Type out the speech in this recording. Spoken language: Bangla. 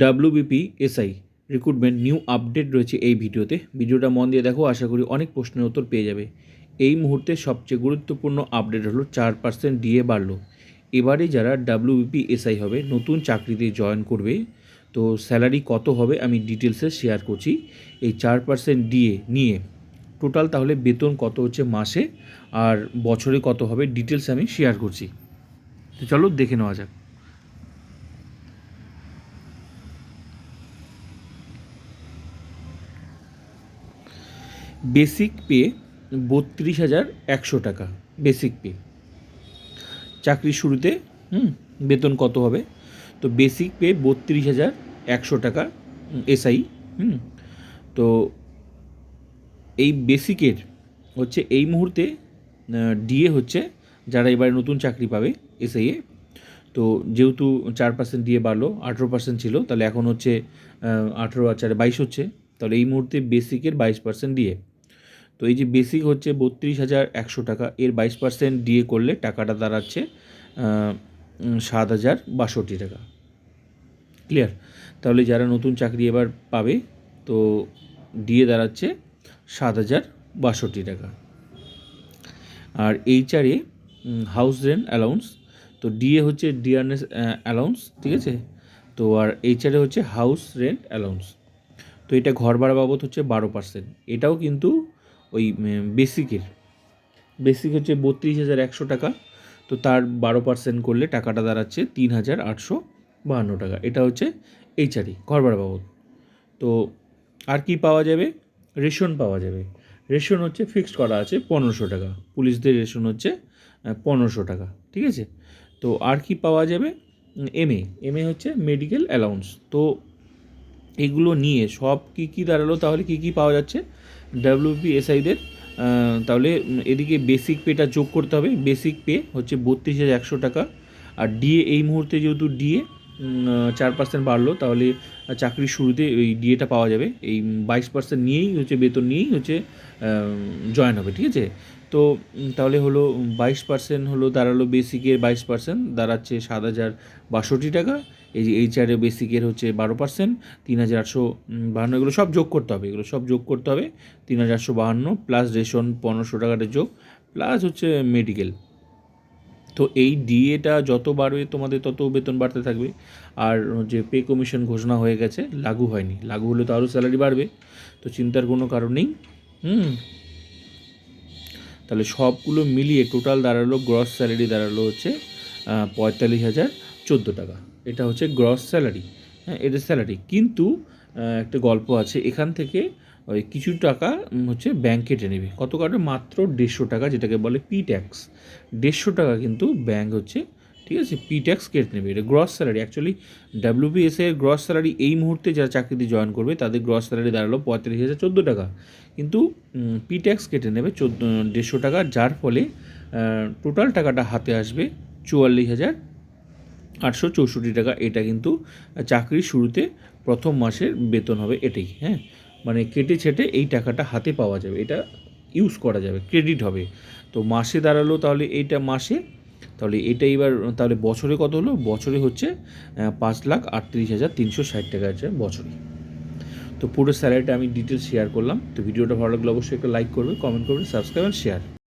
WBP SI recruitment new update রয়েছে এই ভিডিওতে। ভিডিওটা মন দিয়ে দেখো, আশা করি অনেক প্রশ্নের উত্তর পেয়ে যাবে। এই মুহূর্তে সবচেয়ে গুরুত্বপূর্ণ আপডেট হলো চার পার্সেন্ট ডিএ বাড়লো। এবারে যারা ডাব্লিউবিপি এসআই হবে, নতুন চাকরিতে জয়েন করবে, তো স্যালারি কত হবে আমি ডিটেলসে শেয়ার করছি। এই চার পার্সেন্ট ডিএ নিয়ে টোটাল তাহলে বেতন কত হচ্ছে মাসে, আর বছরে কত হবে ডিটেলস আমি শেয়ার করছি। তো চলো দেখে নেওয়া যাক। বেসিক পে বত্রিশ হাজার একশো টাকা, বেসিক পে। চাকরির শুরুতে, হুম, বেতন কত হবে? তো বেসিক পে বত্রিশ হাজার একশো টাকা এসআই, হুম। তো এই বেসিকের হচ্ছে এই মুহূর্তে ডিএ হচ্ছে যারা এবারে নতুন চাকরি পাবে এসআইয়ে তো যেহেতু চার পার্সেন্ট দিয়ে বাড়লো, আঠেরো পার্সেন্ট ছিল, তাহলে এখন হচ্ছে আঠেরো আর চারে বাইশ হচ্ছে। তাহলে এই মুহূর্তে বেসিকের বাইশ পার্সেন্ট দিয়ে তো এই যে বেসিক হচ্ছে বত্রিশ হাজার একশো টাকা, এর বাইশ পার্সেন্ট দিয়ে করলে টাকাটা দাঁড়াচ্ছে সাত হাজার বাষট্টি টাকা। ক্লিয়ার তাহলে যারা নতুন চাকরি এবার পাবে, তো দিয়ে দাঁড়াচ্ছে সাত হাজার বাষট্টি টাকা। আর এইচআরে হাউস রেন্ট অ্যালাউন্স তো ডিএ হচ্ছে ডিআরএস অ্যালাউন্স ঠিক আছে? তো আর এইচআরে হচ্ছে হাউস রেন্ট অ্যালাউন্স তো এটা ঘর ভাড়া বাবদ হচ্ছে বারো পার্সেন্ট এটাও কিন্তু ওই বেসিকের বেসিক হচ্ছে বত্রিশ হাজার একশো টাকা। তো তার বারো পার্সেন্ট করলে টাকাটা দাঁড়াচ্ছে তিন হাজার আটশো বাহান্ন টাকা। এটা হচ্ছে এইচআরই ঘর ভাড়া বাবদ। তো আর কি পাওয়া যাবে? রেশন পাওয়া যাবে। রেশন হচ্ছে ফিক্সড করা আছে পনেরোশো টাকা। পুলিশদের রেশন হচ্ছে পনেরোশো টাকা। ঠিক আছে? তো আর কি পাওয়া যাবে? এমএ এমএ হচ্ছে মেডিকেল অ্যালাউন্স তো এগুলো নিয়ে সব কী কী দাঁড়াল? তাহলে কী কী পাওয়া যাচ্ছে? ডাব্লিউপিএসআইদের তাহলে এদিকে বেসিক পেটা যোগ করতে হবে। বেসিক পে হচ্ছে বত্রিশ হাজার একশো টাকা। আর ডিএ এই মুহূর্তে যেহেতু ডিএ চার পার্সেন্ট বাড়লো, তাহলে চাকরির শুরুতে ওই ডিএটা পাওয়া যাবে। এই বাইশ পার্সেন্ট নিয়েই হচ্ছে, বেতন নিয়েই হচ্ছে জয়েন হবে, ঠিক আছে? তো তাহলে হলো বাইশ পার্সেন্ট হলো দাঁড়াল বেসিকের বাইশ পার্সেন্ট দাঁড়াচ্ছে সাত হাজার বাষট্টি টাকা। এই যে এইচআরে বেসিকের হচ্ছে বারো পার্সেন্ট তিন হাজার আটশো বাহান্ন, এগুলো সব যোগ করতে হবে, এগুলো সব যোগ করতে হবে। তিন হাজার আটশো বাহান্ন প্লাস রেশন পনেরোশো টাকাটা যোগ প্লাস হচ্ছে মেডিকেল তো এই ডিএটা যত বাড়বে তোমাদের তত বেতন বাড়তে থাকবে। আর যে পে কমিশন ঘোষণা হয়ে গেছে, লাগু হয়নি। লাগু হলে তো আরও স্যালারি বাড়বে। তো চিন্তার কোনো কারণ নেই। হুম? তাহলে সবগুলো মিলিয়ে টোটাল দাঁড়াল গ্রস স্যালারি দাঁড়াল হচ্ছে পঁয়তাল্লিশ হাজার চোদ্দ টাকা। এটা হচ্ছে গ্রস স্যালারি হ্যাঁ এদের স্যালারি কিন্তু একটা গল্প আছে। এখান থেকে ওই কিছু টাকা হচ্ছে ব্যাংক কেটে নেবে। কত কাটবে মাত্র দেড়শো টাকা, যেটাকে বলে পি ট্যাক্স দেড়শো টাকা কিন্তু ব্যাংক হচ্ছে, ঠিক আছে? পি ট্যাক্স কেটে নেবে। এটা গ্রস স্যালারি অ্যাকচুয়ালি ডাব্লিউবিএসএ এর গ্রস স্যালারি এই মুহূর্তে যারা চাকরিতে জয়েন করবে, তাদের গ্রস স্যালারি দাঁড়াল পঁয়ত্রিশ হাজার চোদ্দ টাকা। কিন্তু পি ট্যাক্স কেটে নেবে চোদ্দ, দেড়শো টাকা, যার ফলে টোটাল টাকাটা হাতে আসবে চুয়াল্লিশ হাজার আটশো চৌষট্টি টাকা। এটা কিন্তু চাকরির শুরুতে প্রথম মাসের বেতন হবে এটাই হ্যাঁ? মানে কেটে ছেটে এই টাকাটা হাতে পাওয়া যাবে, এটা ইউজ করা যাবে ক্রেডিট হবে। তো মাসে দাঁড়াল তাহলে এইটা মাসে, তাহলে এটা এবার, তাহলে বছরে কত হলো? বছরে হচ্ছে পাঁচ লাখ আটত্রিশ হাজার তিনশো ষাট টাকা আছে বছরে। তো পুরো স্যালারিটা আমি ডিটেলস শেয়ার করলাম। তো ভিডিওটা ভালো লাগলে অবশ্যই একটা লাইক করবে কমেন্ট করবে সাবস্ক্রাইব শেয়ার